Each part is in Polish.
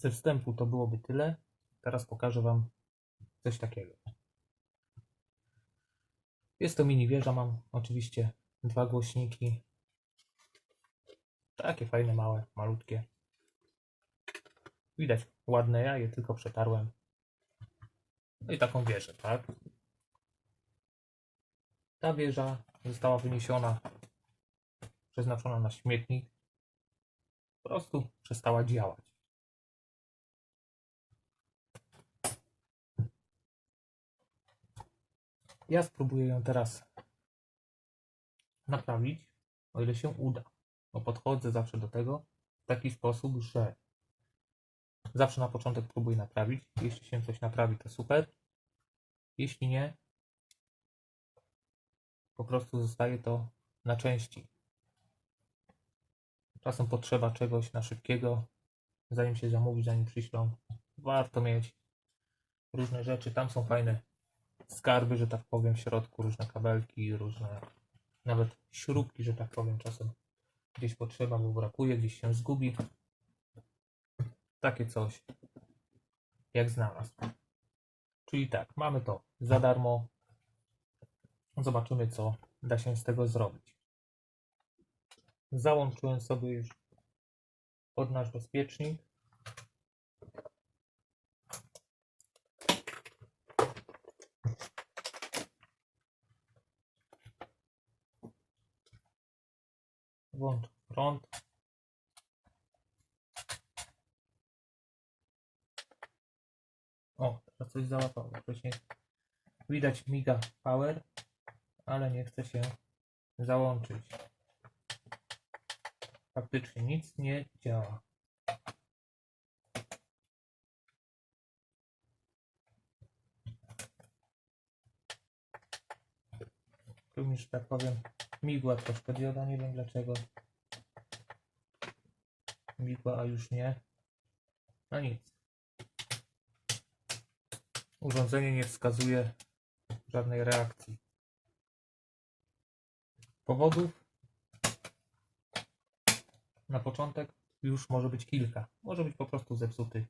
Ze wstępu to byłoby tyle. Teraz pokażę Wam coś takiego. Jest to mini wieża, mam oczywiście dwa głośniki. Takie fajne, małe, malutkie. Widać ładne ja je tylko przetarłem. No i taką wieżę, tak? Ta wieża została wyniesiona, przeznaczona na śmietnik. Po prostu przestała działać. Ja spróbuję ją teraz naprawić, o ile się uda. Bo podchodzę zawsze do tego w taki sposób, że zawsze na początek próbuję naprawić. Jeśli się coś naprawi, to super. Jeśli nie, po prostu zostaje to na części. Czasem potrzeba czegoś na szybkiego, zanim się zamówi, zanim przyślą. Warto mieć różne rzeczy. Tam są fajne skarby, że tak powiem, w środku, różne kabelki, różne nawet śrubki, że tak powiem, czasem gdzieś potrzeba, bo brakuje, gdzieś się zgubi. Takie coś, jak znalazł. Czyli tak, mamy to za darmo. Zobaczymy, co da się z tego zrobić. Załączyłem sobie już pod nasz bezpiecznik. Włącz prąd. O, teraz coś załapało. Wcześniej widać miga power, ale nie chce się załączyć. Faktycznie nic nie działa. Tu że tak powiem, migła troszkę dioda, nie wiem dlaczego. Migła, a już nie. No nic. Urządzenie nie wskazuje żadnej reakcji. Powodów na początek już może być kilka. Może być po prostu zepsuty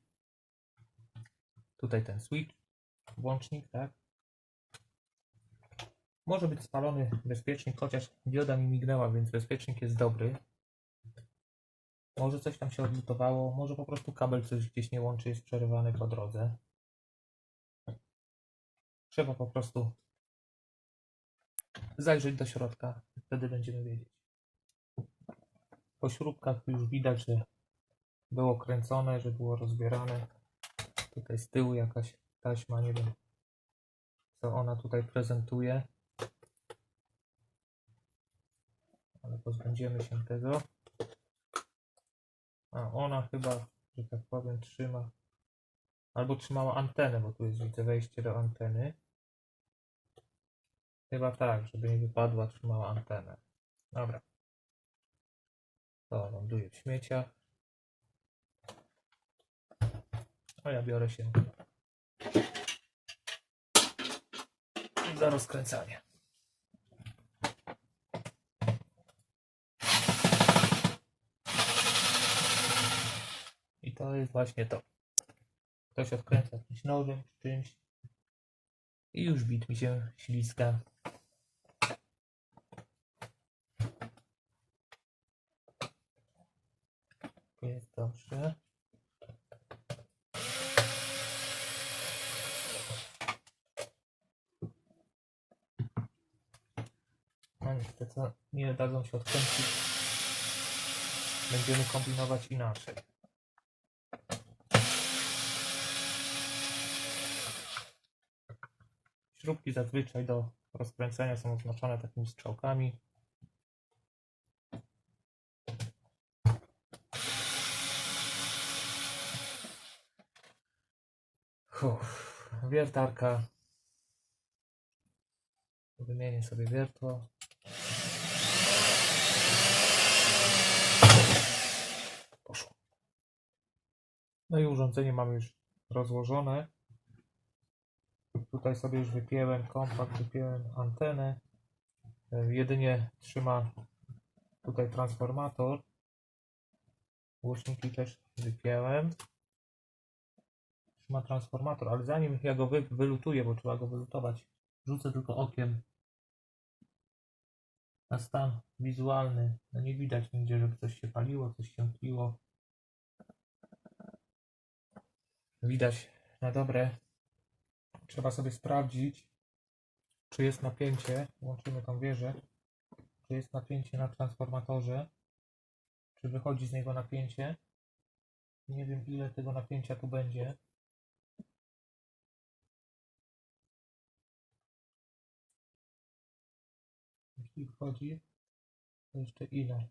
tutaj ten switch, włącznik, tak? Może być spalony bezpiecznik, chociaż dioda mi mignęła, więc bezpiecznik jest dobry. Może coś tam się odlutowało, może po prostu kabel coś gdzieś nie łączy, jest przerywany po drodze. Trzeba po prostu zajrzeć do środka, wtedy będziemy wiedzieć. Po śrubkach już widać, że było kręcone, że było rozbierane. Tutaj z tyłu jakaś taśma, nie wiem co ona tutaj prezentuje. Ale pozbędziemy się tego. A ona chyba, że tak powiem, trzyma albo trzymała antenę, bo tu jest widzę wejście do anteny. Chyba tak, żeby nie wypadła, trzymała antenę. Dobra. To ląduje w śmieciach. A ja biorę się za rozkręcanie. To jest właśnie to. Ktoś odkręca jakimś nożem czy czymś i już bit mi się śliska. Jest dobrze. No niestety nie dadzą się odkręcić. Będziemy kombinować inaczej. Śrubki zazwyczaj do rozkręcenia są oznaczone takimi strzałkami. Wiertarka. Wymienię sobie wiertło. Poszło. No i urządzenie mamy już rozłożone. Tutaj sobie już wypięłem kompakt, wypięłem antenę. E, Jedynie trzyma tutaj transformator. Głośniki też wypięłem. trzyma transformator, ale zanim ja go wy, wylutuję, bo trzeba go wylutować, rzucę tylko okiem na stan wizualny. No nie widać nigdzie, żeby coś się paliło, coś się tliło. Widać na dobre. Trzeba sobie sprawdzić, czy jest napięcie. Łączymy tą wieżę. Czy jest napięcie na transformatorze. Czy wychodzi z niego napięcie. Nie wiem ile tego napięcia tu będzie. Jeśli wchodzi, to jeszcze ile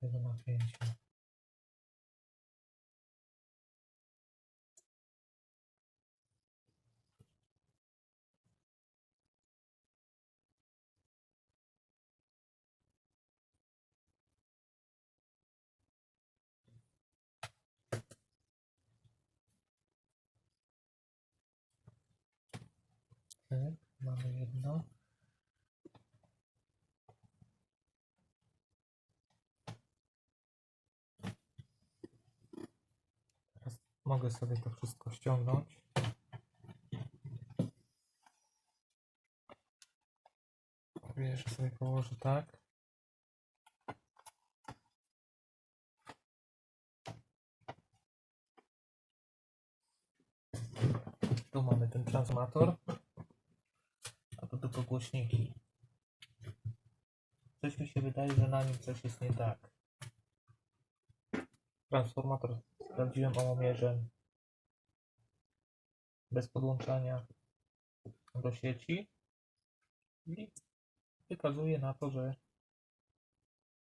tego napięcia. Tak, mamy jedno. Teraz mogę sobie to wszystko ściągnąć. Wiesz, sobie położę tak. Tu mamy ten transformator. To tylko głośniki. Coś mi się wydaje, że na nim coś jest nie tak. Transformator sprawdziłem omomierzem bez podłączania do sieci i wykazuje na to, że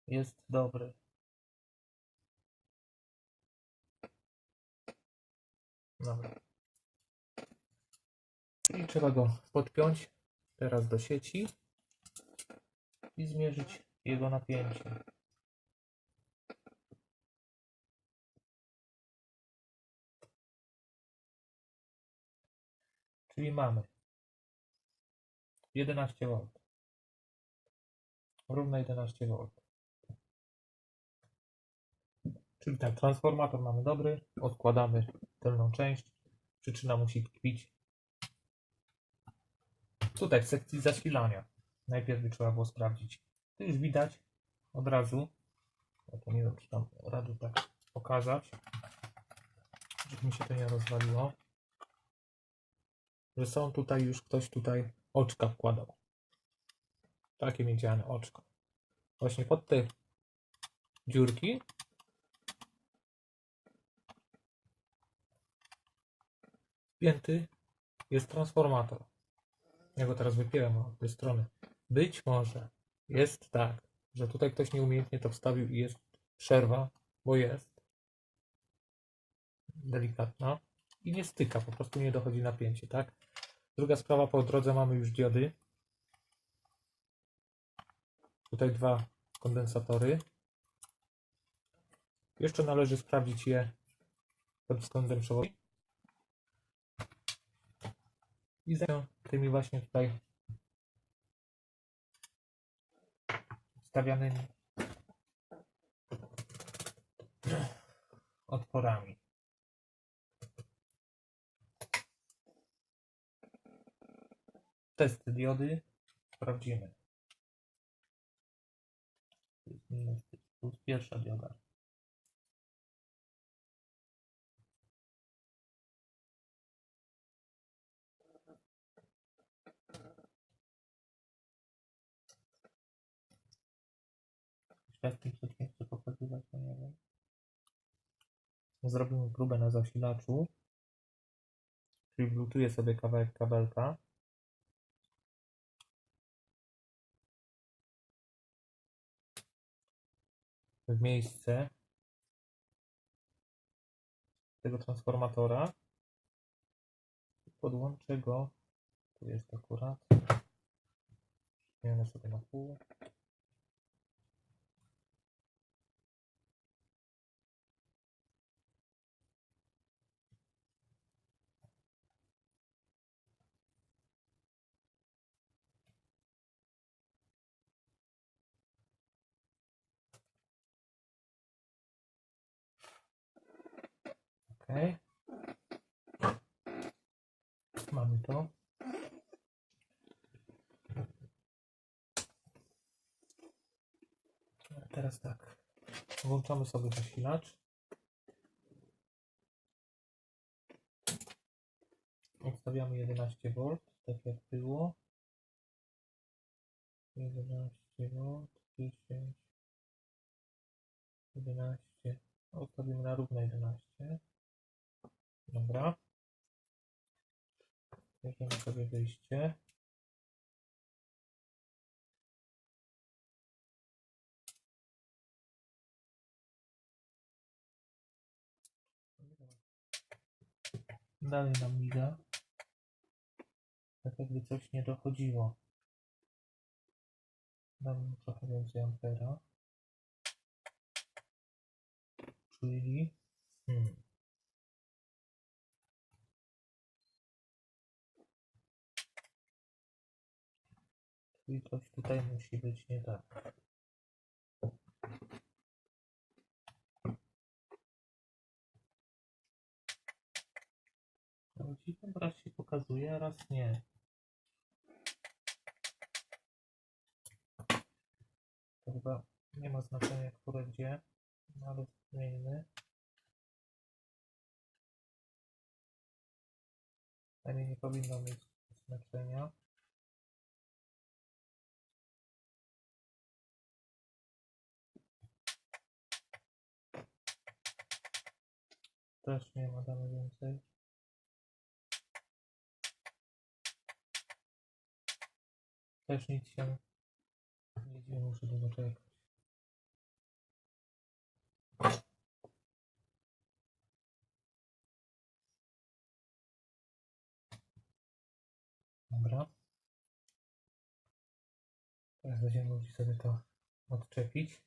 jest dobry. Dobra. I trzeba go podpiąć teraz do sieci i zmierzyć jego napięcie. Czyli mamy 11 V. Równo 11 V. Czyli tak, transformator mamy dobry, odkładamy tylną część. Przyczyna musi tkwić tutaj w sekcji zasilania. Najpierw by trzeba było sprawdzić. Tu już widać od razu. Ja to nie wiem, czy tam rady tak pokazać, żeby mi się to nie rozwaliło. Że są tutaj już ktoś tutaj oczka wkładał. Takie miedziane oczko. Właśnie pod te dziurki wpięty jest transformator. Ja go teraz wypiłem od tej strony. Być może jest tak, że tutaj ktoś nieumiejętnie to wstawił i jest przerwa, bo jest delikatna i nie styka, po prostu nie dochodzi napięcie, tak? Druga sprawa, po drodze mamy już diody. Tutaj dwa kondensatory. Jeszcze należy sprawdzić je pod względem przewodu. I zajmę tymi właśnie tutaj stawianymi otworami. Testy diody sprawdzimy. Jest pierwsza dioda. Chcę pokazywać, to nie wiem. Zrobimy próbę na zasilaczu. Czyli wlutuję sobie kawałek kabelka. W miejsce tego transformatora. Podłączę go. Tu jest akurat. Zmieniamy sobie na pół. Ok. Mamy to. Teraz tak. Włączamy sobie zasilacz. Ustawiamy 11 V, tak jak było. 11 V, 10, 11. No, Ustawimy na równo 11. Dobra. Weźmiemy sobie wyjście. Dalej nam miga. Tak jakby coś nie dochodziło. Dam trochę więcej ampera. Czyli... Hmm. Czyli coś tutaj musi być nie tak. No, dziwnie, raz się pokazuje, a raz nie. To chyba nie ma znaczenia, które gdzie, no ale zmieńmy. Przynajmniej nie powinno mieć znaczenia. Też nie ma, damy więcej. Też nic się nie dzieje, muszę długo czekać. Dobra. Teraz będziemy mogli sobie to odczepić.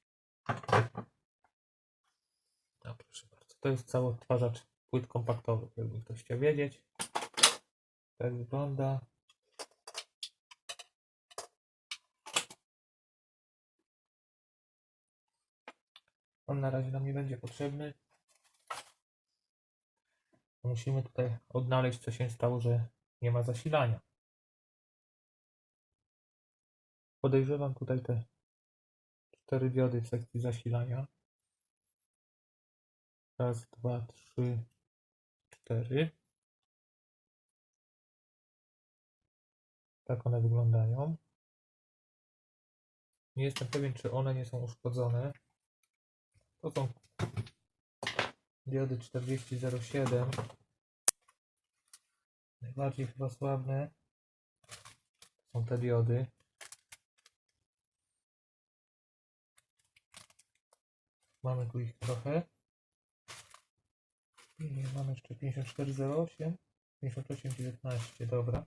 To jest cały odtwarzacz płyt kompaktowych, jakby ktoś chciał wiedzieć. Tak wygląda. On na razie nam nie będzie potrzebny. Musimy tutaj odnaleźć, co się stało, że nie ma zasilania. Podejrzewam tutaj te cztery diody w sekcji zasilania. Raz, dwa, trzy, cztery. Tak one wyglądają. Nie jestem pewien, czy one nie są uszkodzone. To są diody 4007. Najbardziej chyba sławne są te diody. Mamy tu ich trochę. I mamy jeszcze 5408, 5819, dobra.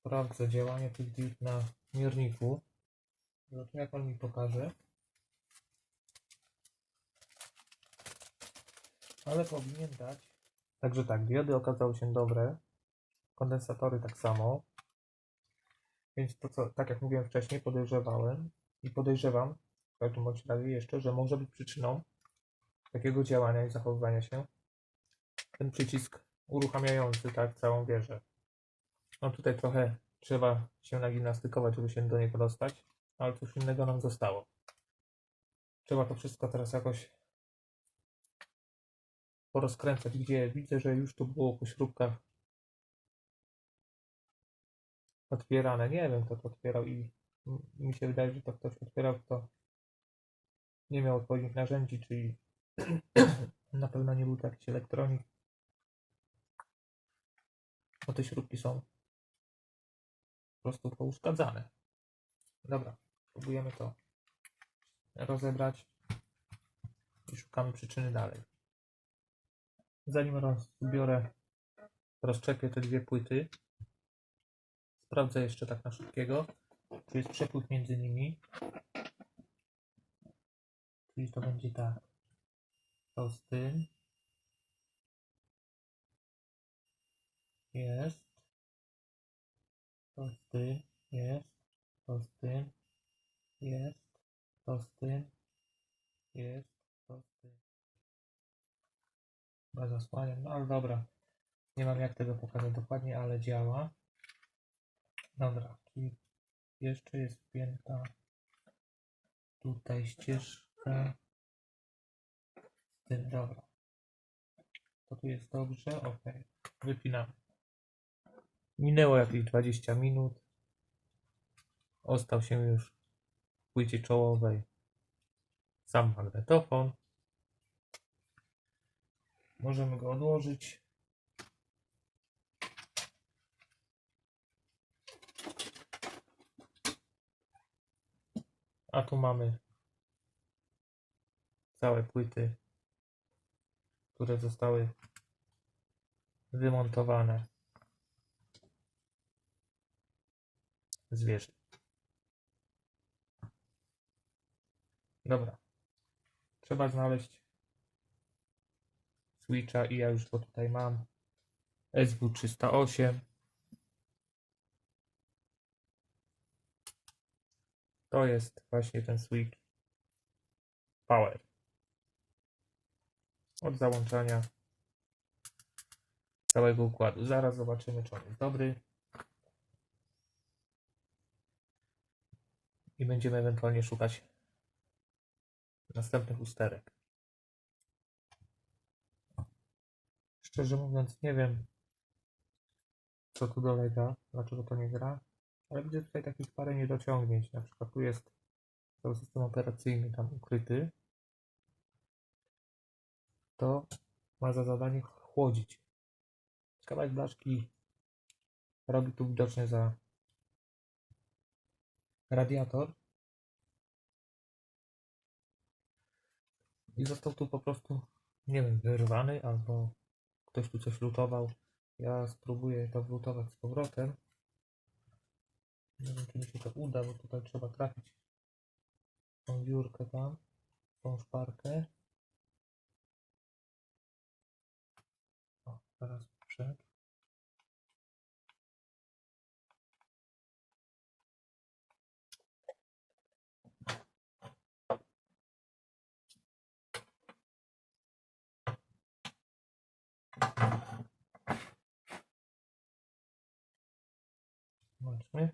Sprawdzę działanie tych diod na mierniku. Zobaczymy jak on mi pokaże. Ale powinien dać. Także tak, diody okazały się dobre. Kondensatory tak samo. Więc to co, tak jak mówiłem wcześniej, podejrzewałem i podejrzewam w każdym bądź razie jeszcze, że może być przyczyną takiego działania i zachowywania się ten przycisk uruchamiający tak całą wieżę. No tutaj trochę trzeba się nagimnastykować, żeby się do niego dostać, ale cóż innego nam zostało. Trzeba to wszystko teraz jakoś porozkręcać, gdzie widzę, że już tu było po śrubkach otwierane. Nie wiem, kto to otwierał i mi się wydaje, że to ktoś otwierał, kto nie miał odpowiednich narzędzi, czyli na pewno nie był to jakiś elektronik. Bo te śrubki są po prostu pouszkadzane. Dobra, próbujemy to rozebrać i szukamy przyczyny dalej. Zanim rozbiorę, rozczepię te dwie płyty, sprawdzę jeszcze tak na szybkiego, czy jest przepływ między nimi. Czyli to będzie tak. To z tym. Jest. Tym. Jest. Tym. Jest. Tym. Jest. To z tym. Chyba zasłaniam, no ale dobra. Nie mam jak tego pokazać dokładnie, ale działa. Dobra, czyli jeszcze jest wpięta tutaj ścieżka. Z tym, dobra. To tu jest dobrze, ok. Wypinamy. Minęło jakieś 20 minut. Ostał się już w płycie czołowej sam magnetofon. Możemy go odłożyć. A tu mamy całe płyty, które zostały wymontowane z wieży. Dobra. Trzeba znaleźć switcha i ja już go tutaj mam. SW308. To jest właśnie ten switch power. Od załączania całego układu. Zaraz zobaczymy, czy on jest dobry. I będziemy ewentualnie szukać następnych usterek. Szczerze mówiąc, nie wiem, co tu dolega, dlaczego to nie gra, ale widzę tutaj takich parę niedociągnięć. Na przykład tu jest cały system operacyjny tam ukryty. To ma za zadanie chłodzić. Kawałek blaszki robi tu widocznie za radiator. I został tu po prostu, nie wiem, wyrwany albo ktoś tu coś lutował. Ja spróbuję to wlutować z powrotem. Nie wiem, czy mi się to uda, bo tutaj trzeba trafić tą dziurkę tam, tą szparkę. O, teraz przed. Zobaczmy.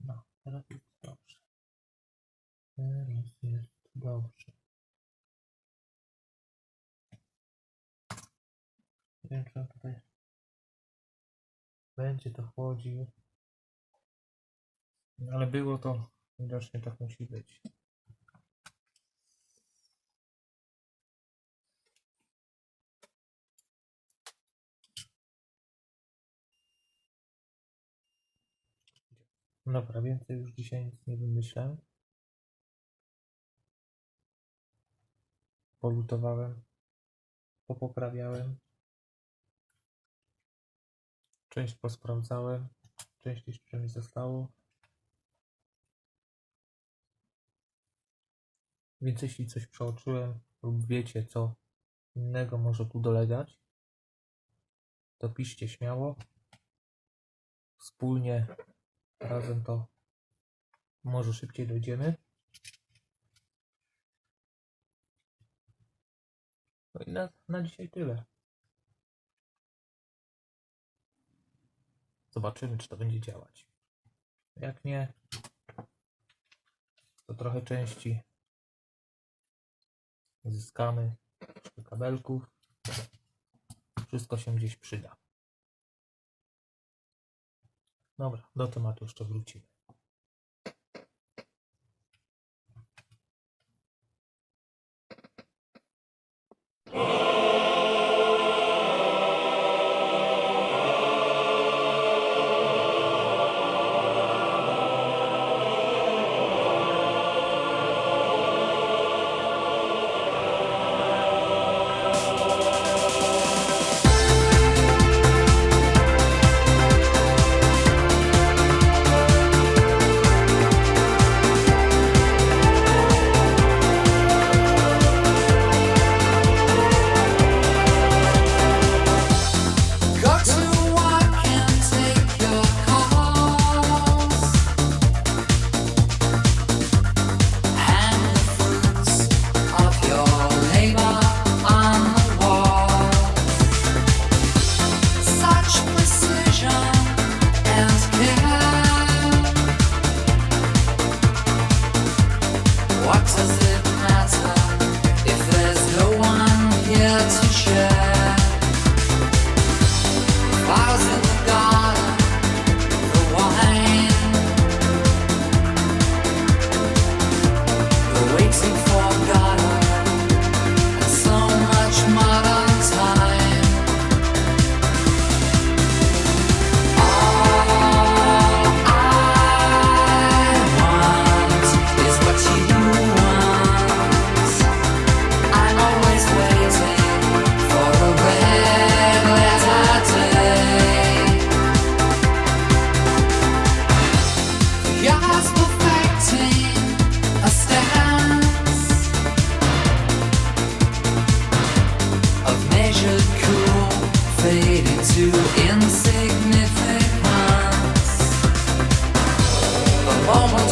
No, teraz jest dobrze. Teraz jest dobrze. Nie wiem, czy on tutaj będzie to chłodził. No, Ale było to, widocznie tak musi być. Dobra, więcej już dzisiaj nic nie wymyślę. Polutowałem, popoprawiałem. Część posprawdzałem, część jeszcze mi zostało. Więc jeśli coś przeoczyłem lub wiecie, co innego może tu dolegać, to piszcie śmiało. Wspólnie razem to może szybciej dojdziemy. No i na, na dzisiaj tyle. Zobaczymy, czy to będzie działać. Jak nie, to trochę części zyskamy, kabelków. Wszystko się gdzieś przyda. Dobra, do tematu jeszcze wrócimy. moment.